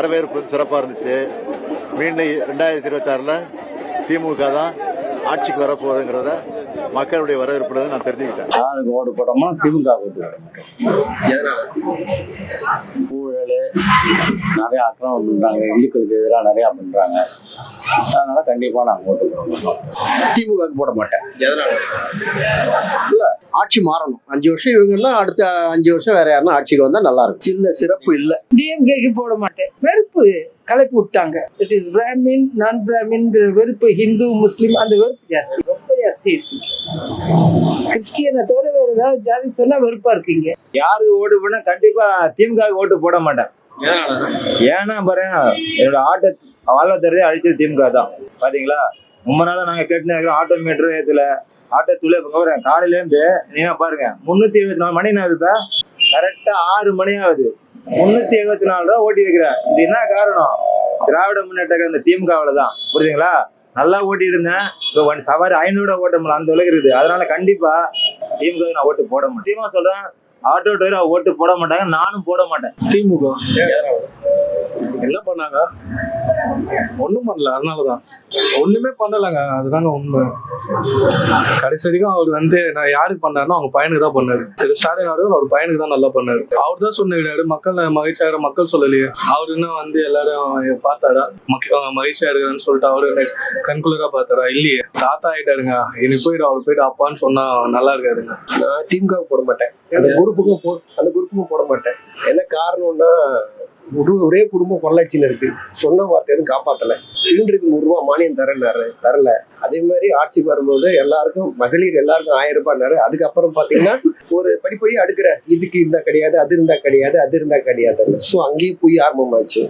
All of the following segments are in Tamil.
வரவேற்பு சிறப்பாக இருந்துச்சு. மீண்டும் ரெண்டாயிரத்தி இருபத்தாறில் திமுக தான் ஆட்சிக்கு வரப்போகுதுங்கிறத மக்களுடைய வரவேற்பு நான் தெரிஞ்சுக்கிட்டேன். யாருக்கு ஓட்டு போட்டோமோ திமுக ஓட்டு ஊழல் நிறைய அக்கிரமம் பண்றாங்க இந்துக்களுக்கு எதிராக நிறைய பண்றாங்க. அதனால கண்டிப்பா நாங்க ஓட்டு போடுவோம் திமுகவுக்கு போட மாட்டேன். எதனால? இல்ல ஆட்சி மாறணும். அஞ்சு வருஷம் இவங்கன்னா அடுத்த அஞ்சு வருஷம் வேற யாருன்னா ஆட்சிக்கு வந்தா நல்லா இருக்கும். சின்ன சிறப்பு இல்ல. டிஎம்கேக்கு போட மாட்டேன். வெறுப்பு கலப்பி விட்டாங்க. இட் இஸ் பிராமின் நான் பிராமின் வெறுப்பு ஹிந்து முஸ்லீம் அந்த வெறுப்பு ஜாஸ்தி. ரொம்ப ஜாஸ்தி இருக்கு. கிறிஸ்டியனை தவிர வேற ஏதாவது ஜாதி சொன்னா வெறுப்பா இருக்கீங்க. யாருக்கு ஓட்டு போனா கண்டிப்பா திமுக ஓட்டு போட மாட்டேன். ஏன்னா பாரு என்னோட ஆட்டோ வாழ்வாதாரத்தை அழிச்சது திமுக தான். பாத்தீங்களா? ரொம்ப நாளா நாங்க கேட்டுனே இருக்கிறோம் ஆட்டோ மீட்டரும் ஏத்துல. ஆட்டோ துளை போகிறேன் காலையில இருந்து நீங்க பாருங்க முன்னூத்தி எழுபத்தி நாலு மணி ஆகுதுப்பா கரெக்டா ஆறு மணி ஆகுது. முன்னூத்தி எழுபத்தி நாலு ரூபா ஓட்டி இருக்கிறேன். இது என்ன காரணம்? திராவிட முன்னேற்ற இந்த திமுகவுல தான். புரியுதுங்களா? நல்லா ஓட்டிட்டு இருந்தேன். இப்போ ஒன் சவாரி ஐநூறு ஓட்ட முடியல அந்த அளவுக்கு இருக்குது. அதனால கண்டிப்பா திமுக நான் ஓட்டு போட மாட்டேன். திமுக சொல்றேன் ஆட்டோ டிரைவர் ஓட்டு போட மாட்டாங்க நானும் போட மாட்டேன். திமுக? என்ன பண்ணாங்க? ஒண்ணும் பண்ணல அதனாலதான். ஒண்ணுமே பண்ணலங்க. அதுதாங்க உண்மை. கடைசி வரைக்கும் அவர் வந்து நான் யாருக்கு பண்ணாருன்னா அவங்க பையனுக்கு தான் பண்ணாரு. திரு ஸ்டாலின் அவர்கள் அவர் பையனுக்கு தான் நல்லா பண்ணாரு. அவர் தான் சொன்னாரு மக்கள் மகிழ்ச்சியாக மக்கள் சொல்லலையே. அவர் என்ன வந்து எல்லாரும் பார்த்தாரா? மக்கள் மகிழ்ச்சியா இருக்கிறேன்னு சொல்லிட்டு அவரு கண்குளிரா பார்த்தாரா? இல்லையே. தாத்தா ஆயிட்டாருங்க இனி போயிட்டு அவர் போயிட்டு அப்பான்னு சொன்னா நல்லா இருக்காதுங்க நான் திமுக போட மாட்டேன். அந்த குரூப்புக்கும் போ அந்த குரூப்புக்கும் போட மாட்டேன். என்ன காரணம்னா ஒரு ஒரே குடும்பம் பொள்ளாச்சியில் இருக்கு. சொன்ன வார்த்தை எதுவும் காப்பாத்தல. சிலிண்டருக்கு நூறுரூவா மானியம் தரேன்னாரு. தரல. அதே மாதிரி ஆட்சிக்கு வரும்போது எல்லாருக்கும் மகளிர் எல்லாருக்கும் ஆயிரம் ரூபாய்னாரு அதுக்கப்புறம் பாத்தீங்கன்னா ஒரு படிப்படி அடுக்கிற இதுக்கு இருந்தா கிடையாது அது இருந்தா கிடையாது அது இருந்தா கிடையாது. ஸோ அங்கேயே போய் ஆரம்பமாச்சு.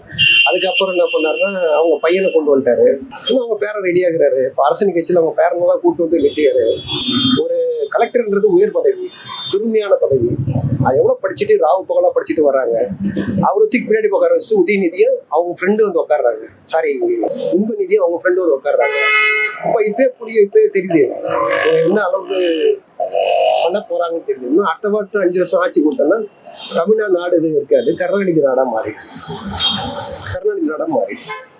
அதுக்கப்புறம் என்ன பண்ணாருன்னா அவங்க பையனை கொண்டு வந்துட்டாரு. இன்னும் அவங்க பேரன் ரெடியாகிறாரு இப்போ அரசு கட்சியில் அவங்க பேரனெல்லாம் கூட்டு வந்து நிறுத்தியாரு ஒரு கலெக்டர்ன்றது உயர் பதவி பெருமையான பதவி. அது எவ்வளவு படிச்சுட்டு ராவு பகலா படிச்சுட்டு வர்றாங்க. அவரு தூக்கி பின்னாடி உட்கார வச்சு உதயநிதியும் அவங்க ஃப்ரெண்டு வந்து உட்காடுறாங்க சாரி இன்பநிதியும் அவங்க ஃப்ரெண்டு வந்து உட்காடுறாங்க இப்போ இப்பயே புரிய இப்பயே தெரியுது. என்ன அளவுக்கு பண்ண போறாங்கன்னு தெரியுது. இன்னும் அடுத்த வருஷம் அஞ்சு வருஷம் ஆட்சி கொடுத்தோம்னா தமிழ்நாடு நாடு இருக்காது. கருணாநிதி நாடா மாறி கருணாநிதி நாடா மாறி